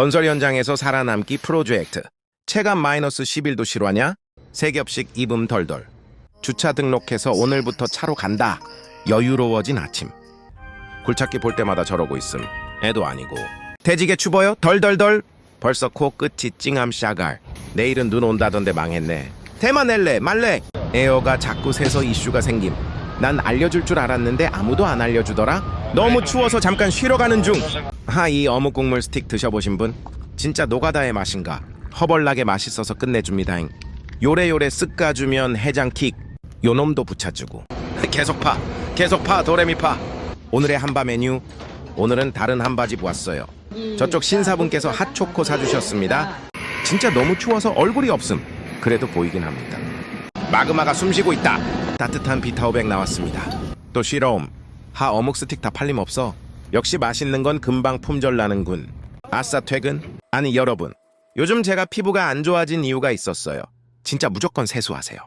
건설 현장에서 살아남기 프로젝트. 체감 마이너스 11도 실화냐? 세 겹씩 입음 덜덜. 주차 등록해서 오늘부터 차로 간다. 여유로워진 아침. 굴착기 볼 때마다 저러고 있음. 애도 아니고. 대지게 추버요? 덜덜덜. 벌써 코 끝이 찡함 샤갈. 내일은 눈 온다던데 망했네. 대만 낼래 말래. 에어가 자꾸 새서 이슈가 생김. 난 알려줄 줄 알았는데 아무도 안 알려주더라. 너무 추워서 잠깐 쉬러 가는 중. 하 이 어묵 국물 스틱 드셔보신 분? 진짜 노가다의 맛인가? 허벌나게 맛있어서 끝내줍니다잉. 요래요래 쓱 까주면 해장킥. 요놈도 붙여주고. 계속 파, 계속 파, 도레미파. 오늘의 한바 메뉴. 오늘은 다른 한바집 왔어요. 저쪽 신사분께서 핫초코 사주셨습니다. 진짜 너무 추워서 얼굴이 없음. 그래도 보이긴 합니다. 마그마가 숨쉬고 있다. 따뜻한 비타오백 나왔습니다. 또 쉬러움. 하 어묵 스틱 다 팔림 없어. 역시 맛있는 건 금방 품절 나는군. 아싸 퇴근? 아니 여러분. 요즘 제가 피부가 안 좋아진 이유가 있었어요. 진짜 무조건 세수하세요.